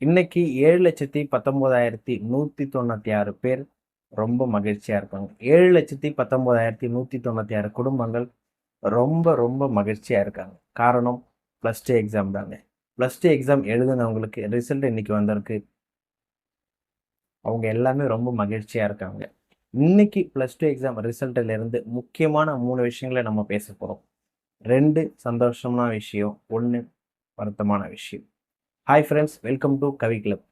இன்னைக்கு ஏழு லட்சத்தி பத்தொம்போதாயிரத்தி நூற்றி தொண்ணூற்றி ஆறு பேர் ரொம்ப மகிழ்ச்சியாக இருக்காங்க ஏழு லட்சத்தி பத்தொம்போதாயிரத்தி நூற்றி தொண்ணூற்றி ஆறு குடும்பங்கள் ரொம்ப ரொம்ப மகிழ்ச்சியாக இருக்காங்க. காரணம் ப்ளஸ் டூ எக்ஸாம் தாங்க. ப்ளஸ் டூ எக்ஸாம் எழுதுனவங்களுக்கு ரிசல்ட் இன்னைக்கு வந்திருக்கு. அவங்க எல்லாமே ரொம்ப மகிழ்ச்சியாக இருக்காங்க. இன்னைக்கு ப்ளஸ் டூ எக்ஸாம் ரிசல்ட்டிலிருந்து முக்கியமான மூணு விஷயங்களை நம்ம பேச போகிறோம் ரெண்டு சந்தோஷமான விஷயம். ஒன்று வருத்தமான விஷயம். Hi friends welcome to Kavi club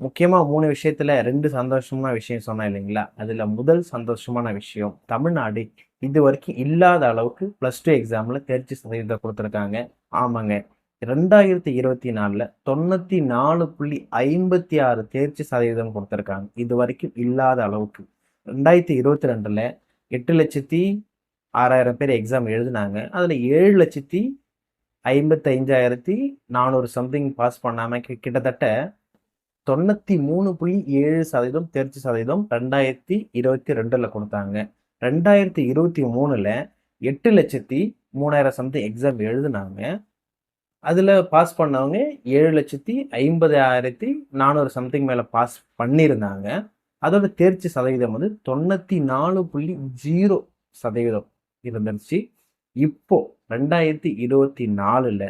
முக்கியமாக மூணு விஷயத்தில் ரெண்டு சந்தோஷமான விஷயம் சொன்னேன் இல்லைங்களா? அதில் முதல் சந்தோஷமான விஷயம் தமிழ்நாடு இது வரைக்கும் இல்லாத அளவுக்கு ப்ளஸ் டூ எக்ஸாமில் தேர்ச்சி சதவீதம் கொடுத்துருக்காங்க. ஆமாங்க. ரெண்டாயிரத்தி இருபத்தி நாலில் தொண்ணூற்றி நாலு புள்ளி ஐம்பத்தி ஆறு தேர்ச்சி சதவீதம் கொடுத்துருக்காங்க. இது வரைக்கும் இல்லாத அளவுக்கு. ரெண்டாயிரத்தி இருபத்தி ரெண்டில் எட்டு லட்சத்தி ஆறாயிரம் பேர் எக்ஸாம் எழுதினாங்க. அதில் ஏழு லட்சத்தி ஐம்பத்தைஞ்சாயிரத்தி நானூறு சம்திங் பாஸ் பண்ணாமல் கிட்டத்தட்ட தொண்ணூற்றி மூணு புள்ளி ஏழு சதவீதம் தேர்ச்சி சதவீதம் ரெண்டாயிரத்தி இருபத்தி ரெண்டில் கொடுத்தாங்க. ரெண்டாயிரத்தி இருபத்தி மூணில் எட்டு லட்சத்தி மூணாயிரம் சம்திங் எக்ஸாம் எழுதினாங்க. அதில் பாஸ் பண்ணவங்க ஏழு லட்சத்தி ஐம்பதாயிரத்தி நானூறு சம்திங் மேலே பாஸ் பண்ணியிருந்தாங்க. அதோட தேர்ச்சி சதவீதம் வந்து தொண்ணூற்றி நாலு புள்ளி ஜீரோ சதவீதம் இருந்துருச்சு. இப்போது ரெண்டாயிரத்தி இருபத்தி நாலில்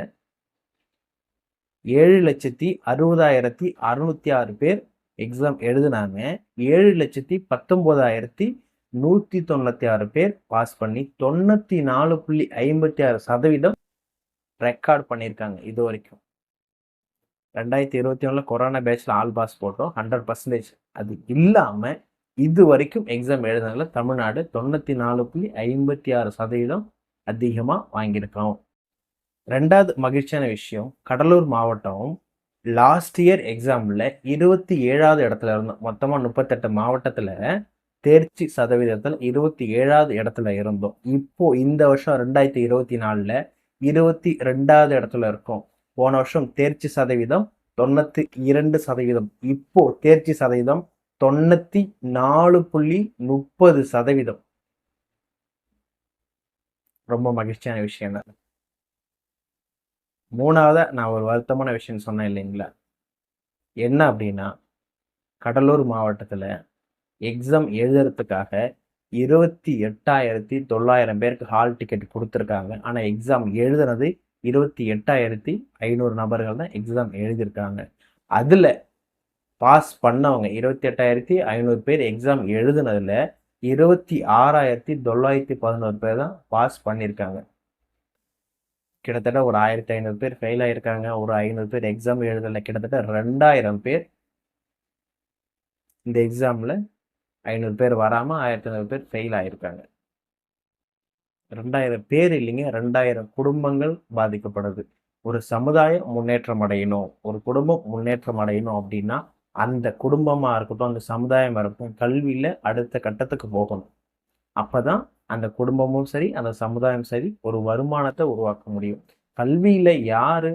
ஏழு லட்சத்தி அறுபதாயிரத்தி அறுநூத்தி ஆறு பேர் எக்ஸாம் எழுதினாங்க. ஏழு லட்சத்தி பத்தொம்போதாயிரத்தி நூற்றி தொண்ணூற்றி ஆறு பேர் பாஸ் பண்ணி தொண்ணூற்றி நாலு புள்ளி ஐம்பத்தி ஆறு சதவீதம் ரெக்கார்ட் பண்ணியிருக்காங்க இது வரைக்கும். ரெண்டாயிரத்தி இருபத்தி ஒன்றில் கொரோனா பேட்சில் ஆல் பாஸ் போட்டோம். ஹண்ட்ரட் பர்சன்டேஜ் அது இல்லாமல் இது வரைக்கும் எக்ஸாம் எழுதுனதுல தமிழ்நாடு தொண்ணூற்றி நாலு புள்ளி ஐம்பத்தி ஆறு சதவீதம் அதிகமாக வாங்கியிருக்கோம். ரெண்டாவது மகிழ்ச்சியான விஷயம் கடலூர் மாவட்டம் லாஸ்ட் இயர் எக்ஸாமில் இருபத்தி ஏழாவது இடத்துல இருந்தோம். மொத்தமாக முப்பத்தெட்டு மாவட்டத்தில் தேர்ச்சி சதவீதத்தில் இருபத்தி ஏழாவது இடத்துல இருந்தோம். இப்போ இந்த வருஷம் ரெண்டாயிரத்தி இருபத்தி நாலில் இருபத்தி ரெண்டாவது இடத்துல இருக்கோம். போன வருஷம் தேர்ச்சி சதவீதம் தொண்ணூற்றி இரண்டு சதவீதம். இப்போ தேர்ச்சி சதவீதம் தொண்ணூற்றி நாலு புள்ளி முப்பது சதவீதம். ரொம்ப மகிழ்ச்சியான விஷயம் தான். மூணாவதாக நான் ஒரு வருத்தமான விஷயம் சொன்னேன் இல்லைங்களா? என்ன அப்படின்னா கடலூர் மாவட்டத்தில் எக்ஸாம் எழுதுறதுக்காக இருபத்தி எட்டாயிரத்தி தொள்ளாயிரம் பேருக்கு ஹால் டிக்கெட் கொடுத்துருக்காங்க. ஆனால் எக்ஸாம் எழுதுனது இருபத்தி எட்டாயிரத்தி ஐநூறு நபர்கள் தான் எக்ஸாம் எழுதியிருக்காங்க. அதில் பாஸ் பண்ணவங்க இருபத்தி எட்டாயிரத்தி ஐநூறு பேர் எக்ஸாம் எழுதுனதில் இருபத்தி ஆறாயிரத்தி தொள்ளாயிரத்தி பதினோரு பேர் தான் பாஸ் பண்ணியிருக்காங்க. கிட்டத்தட்ட ஒரு ஆயிரத்தி ஐநூறு பேர் ஃபெயில் ஆகியிருக்காங்க ஒரு ஐநூறு பேர் எக்ஸாம் எழுதலை. கிட்டத்தட்ட ரெண்டாயிரம் பேர் இந்த எக்ஸாமில் ஐநூறு பேர் வராமல் ஆயிரத்தி ஐநூறு பேர் ஃபெயில் ஆகியிருக்காங்க ரெண்டாயிரம் பேர் இல்லைங்க. ரெண்டாயிரம் குடும்பங்கள் பாதிக்கப்படுது. ஒரு சமுதாயம் முன்னேற்றம் அடையணும். ஒரு குடும்பம் முன்னேற்றம் அடையணும் அப்படின்னா அந்த குடும்பமாக இருக்கட்டும் அந்த சமுதாயமாக இருக்கட்டும் கல்வியில் அடுத்த கட்டத்துக்கு போகணும். அப்போ தான் அந்த குடும்பமும் சரி அந்த சமுதாயம் சரி ஒரு வருமானத்தை உருவாக்க முடியும். கல்வியில் யார்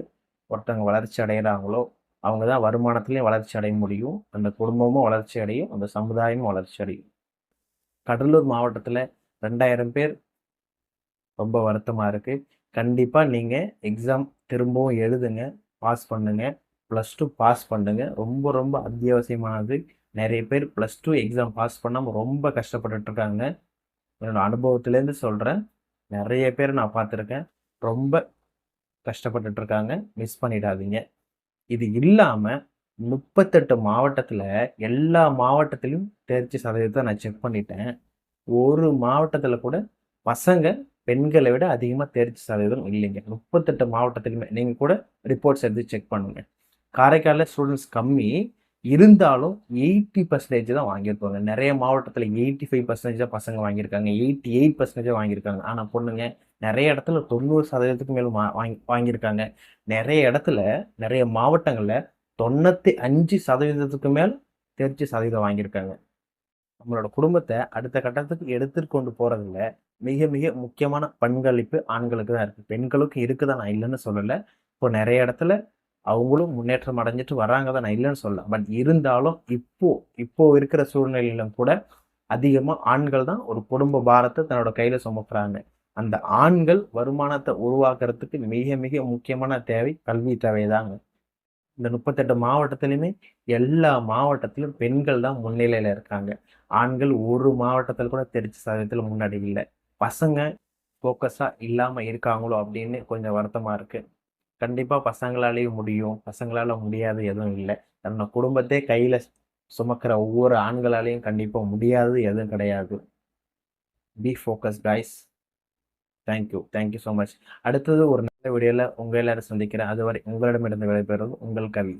ஒருத்தவங்க வளர்ச்சி அடைகிறாங்களோ அவங்க தான் வருமானத்துலேயும் வளர்ச்சி அடைய முடியும். அந்த குடும்பமும் வளர்ச்சி அடையும் அந்த சமுதாயமும் வளர்ச்சி அடையும். கடலூர் மாவட்டத்தில் ரெண்டாயிரம் பேர் ரொம்ப வருத்தமாக இருக்குது கண்டிப்பாக நீங்கள் எக்ஸாம் திரும்பவும் எழுதுங்க பாஸ் பண்ணுங்கள் ப்ளஸ் டூ பாஸ் பண்ணுங்க. ரொம்ப ரொம்ப அத்தியாவசியமானது. நிறைய பேர் ப்ளஸ் டூ எக்ஸாம் பாஸ் பண்ணாமல் ரொம்ப கஷ்டப்பட்டுட்ருக்காங்க. என்னோடய அனுபவத்துலேருந்து சொல்கிறேன் நிறைய பேர் நான் பார்த்துருக்கேன். ரொம்ப கஷ்டப்பட்டுட்ருக்காங்க. மிஸ் பண்ணிடாதீங்க. இது இல்லாமல் முப்பத்தெட்டு மாவட்டத்தில் எல்லா மாவட்டத்திலையும் தேர்ச்சி சதவீதத்தை நான் செக் பண்ணிட்டேன். ஒரு மாவட்டத்தில் கூட பசங்க பெண்களை விட அதிகமாக தேர்ச்சி சதவீதம் இல்லைங்க. முப்பத்தெட்டு மாவட்டத்திலுமே நீங்கள் கூட ரிப்போர்ட்ஸ் எடுத்து செக் பண்ணுங்கள் காரைக்காலில் ஸ்டூடெண்ட்ஸ் கம்மி. இருந்தாலும் எயிட்டி பர்சன்டேஜ் தான் வாங்கியிருப்பாங்க. நிறைய மாவட்டத்தில் எயிட்டி ஃபைவ் பர்சன்டேஜ் தான் பசங்க வாங்கியிருக்காங்க. எயிட்டி எயிட் பர்சன்டேஜ் வாங்கியிருக்காங்க. ஆனால் பொண்ணுங்க நிறைய இடத்துல தொண்ணூறு சதவீதத்துக்கு மேலே வாங்கி வாங்கியிருக்காங்க. நிறைய இடத்துல நிறைய மாவட்டங்களில் தொண்ணூற்றி அஞ்சு சதவீதத்துக்கு மேல் தெரிஞ்சு சதவீதம் வாங்கியிருக்காங்க. நம்மளோட குடும்பத்தை அடுத்த கட்டத்துக்கு எடுத்துட்டு கொண்டு போகிறதுல மிக மிக முக்கியமான பங்களிப்பு ஆண்களுக்கு தான் இருக்குது பெண்களுக்கும் இருக்குதான் நான் இல்லைன்னு சொல்லலை. இப்போ நிறைய இடத்துல அவங்களும் முன்னேற்றம் அடைஞ்சிட்டு வராங்க தான் நான் இல்லைன்னு சொல்லல. பட் இருந்தாலும் இப்போ இப்போ இருக்கிற சூழ்நிலையிலும் கூட அதிகமாக ஆண்கள் தான் ஒரு குடும்ப பாரத்தை தன்னோட கையில் சுமக்கிறாங்க. அந்த ஆண்கள் வருமானத்தை உருவாக்குறதுக்கு மிக மிக முக்கியமான தேவை கல்வி தேவைதாங்க. இந்த முப்பத்தெட்டு மாவட்டத்திலுமே எல்லா மாவட்டத்திலும் பெண்கள் தான் முன்னிலையில் இருக்காங்க. ஆண்கள் ஒரு மாவட்டத்தில் கூட தெரிச்சு சதவீதத்தில் முன்னாடி இல்லை. பசங்க ஃபோக்கஸாக இல்லாமல் இருக்காங்களோ அப்படின்னு கொஞ்சம் வருத்தமாக இருக்குது கண்டிப்பாக பசங்களாலேயும் முடியும். பசங்களால் முடியாது எதுவும் இல்லை. தன்னோட குடும்பத்தை கையில் சுமக்கிற ஒவ்வொரு ஆண்களாலேயும் கண்டிப்பாக முடியாது எதுவும் கிடையாது. Be focus guys thank you thank you so much அடுத்தது ஒரு நல்ல வீடியோவில் உங்கள் எல்லாரும் சந்திக்கிறேன். அதுவரை உங்களிடமிருந்து விடைபெறுவது உங்கள் கவி.